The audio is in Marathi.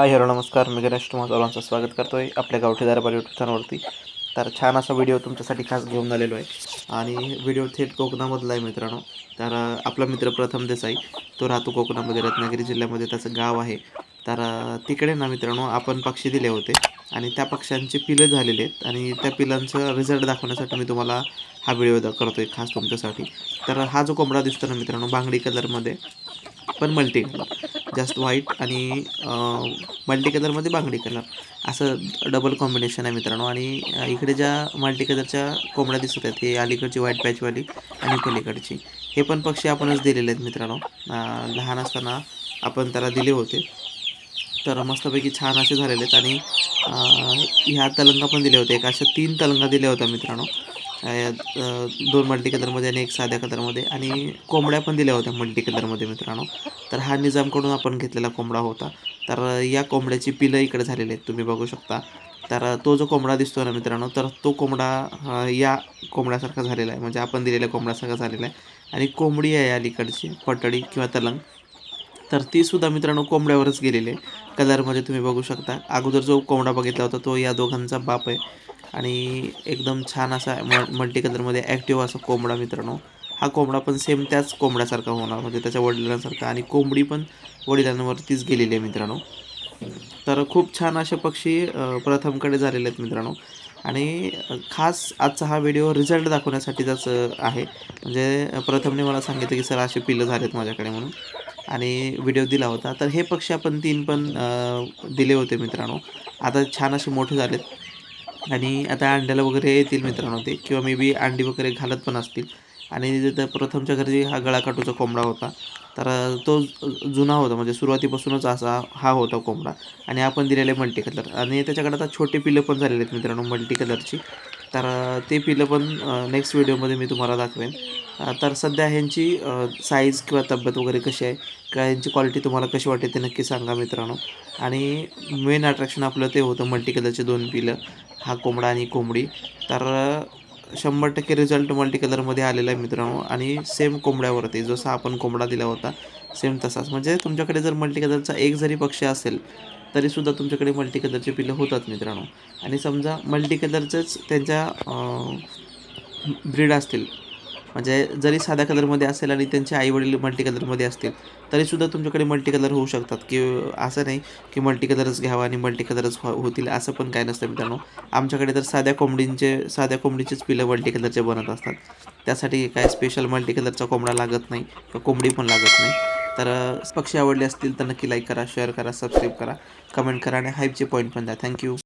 हाय हॅलो नमस्कार. मी गणेश तुम्हा सर्वांचं स्वागत करतो आहे आपल्या गावठी दरबार चॅनलवरती तर छान असा व्हिडिओ तुमच्यासाठी खास घेऊन आलेलो आहे. आणि व्हिडिओ थेट कोकणामधला आहे मित्रांनो. तर आपला मित्र प्रथम देसाई तो राहतो कोकणामध्ये रत्नागिरी जिल्ह्यामध्ये. त्याचं गाव आहे. तर तिकडे ना मित्रांनो आपण पक्षी दिले होते. आणि त्या पक्ष्यांचे पिलं झालेले आहेत. आणि त्या पिलांचं रिझल्ट दाखवण्यासाठी मी तुम्हाला हा व्हिडिओ करतो आहे खास तुमच्यासाठी. तर हा जो कोंबडा दिसतो ना मित्रांनो बांगडी कलरमध्ये पण मल्टी कलर जास्त व्हाईट आणि मल्टी कलरमध्ये बांगडी कलर असं डबल कॉम्बिनेशन आहे मित्रांनो. आणि इकडे ज्या मल्टी कलरच्या कोंबड्या दिसत आहेत हे अलीकडची व्हाईट पॅचवाली आणि पलीकडची हे पण पक्षी आपणच दिलेले आहेत मित्रांनो. लहान असताना आपण त्याला दिले होते. तर मस्तपैकी छान असे झालेले आहेत. आणि ह्या तलंगा पण दिल्या होत्या एक अशा तीन तलंगा दिल्या होत्या मित्रांनो. दोन मल्टी कलरमध्ये आणि एक साध्या कलरमध्ये. आणि कोंबड्या पण दिल्या होत्या मल्टी कलरमध्ये मित्रांनो. तर हा निजामकडून आपण घेतलेला कोंबडा होता. तर या कोंबड्याची पिलं इकडे झालेली आहेत तुम्ही बघू शकता. तर तो जो कोंबडा दिसतो ना मित्रांनो तर तो कोंबडा या कोंबड्यासारखा झालेला आहे. म्हणजे आपण दिलेल्या कोंबड्यासारखा झालेला आहे. आणि कोंबडी आहे अलीकडची पटडी किंवा तलंग. तर ती सुद्धा मित्रांनो कोंबड्यावरच गेलेली आहे. कलरमध्ये तुम्ही बघू शकता. अगोदर जो कोंबडा बघितला होता तो या दोघांचा बाप आहे. आणि एकदम छान असा म मल्टी कलरमध्ये ॲक्टिव्ह असा कोंबडा मित्रांनो. हा कोंबडा पण सेम त्याच कोंबड्यासारखा होणार म्हणजे त्याच्या वडिलांसारखा. आणि कोंबडी पण वडिलांवरतीच गेलेली आहे मित्रांनो. तर खूप छान असे पक्षी प्रथमकडे झालेले आहेत मित्रांनो. आणि खास आजचा हा व्हिडिओ रिझल्ट दाखवण्यासाठीचाच आहे. म्हणजे प्रथमने मला सांगितलं की सर असे पिलं झालेत माझ्याकडे म्हणून. आणि व्हिडिओ दिला होता. तर हे पक्षी आपण तीन पण दिले होते मित्रांनो. आता छान असे मोठे झालेत. आणि आता अंड्याला वगैरे येतील मित्रांनो ते किंवा मे बी अंडी वगैरे घालत पण असतील. आणि तर प्रथमच्या घरी हा गळाकाटूचा कोंबडा होता. तर तो जुना होता म्हणजे सुरुवातीपासूनच असा हा होता कोंबडा. आणि आपण दिलेले मल्टी कलर. आणि त्याच्याकडे आता छोटे पिलं पण झालेले आहेत मित्रांनो मल्टी कलरची. तर ते पिलं पण नेक्स्ट व्हिडिओमध्ये मी तुम्हाला दाखवेन. तर सध्या ह्यांची साईज किंवा तब्येत वगैरे कशी आहे? किंवा ह्यांची क्वालिटी तुम्हाला कशी वाटते ते नक्की सांगा मित्रांनो. आणि मेन अट्रॅक्शन आपलं ते होतं मल्टी कलरचे दोन पिलं हा कोंबडा आणि कोंबडी. तर शंभर टक्के रिझल्ट मल्टी कलरमध्ये आलेला आहे मित्रांनो. आणि सेम कोंबड्यावरती जसा आपण कोंबडा दिला होता सेम तसाच. म्हणजे तुमच्याकडे जर मल्टी कलरचा एक जरी पक्षी असेल तरीसुद्धा तुमच्याकडे मल्टी कलरचे पिलं होतात मित्रांनो. आणि समजा मल्टी कलरचंच त्यांच्या ब्रीड असतील म्हणजे जरी साध्या कलरमध्ये असेल आणि त्यांचे आईवडील मल्टी कलरमध्ये असतील तरीसुद्धा तुमच्याकडे मल्टी कलर होऊ शकतात. की असं नाही की मल्टी कलरच घ्यावा आणि मल्टी कलरच हो होतील असं पण काय नसतं मित्रांनो. आमच्याकडे तर साध्या कोंबडींचे साध्या कोंबडीचेच पिलं मल्टी कलरचे बनत असतात. त्यासाठी काय स्पेशल मल्टी कलरचा कोंबडा लागत नाही किंवा कोंबडी पण लागत नाही. तर पक्षी आवडले असतील तर नक्की लाईक करा शेअर करा सबस्क्राईब करा कमेंट करा आणि हाईपचे पॉईंट पण द्या. थँक्यू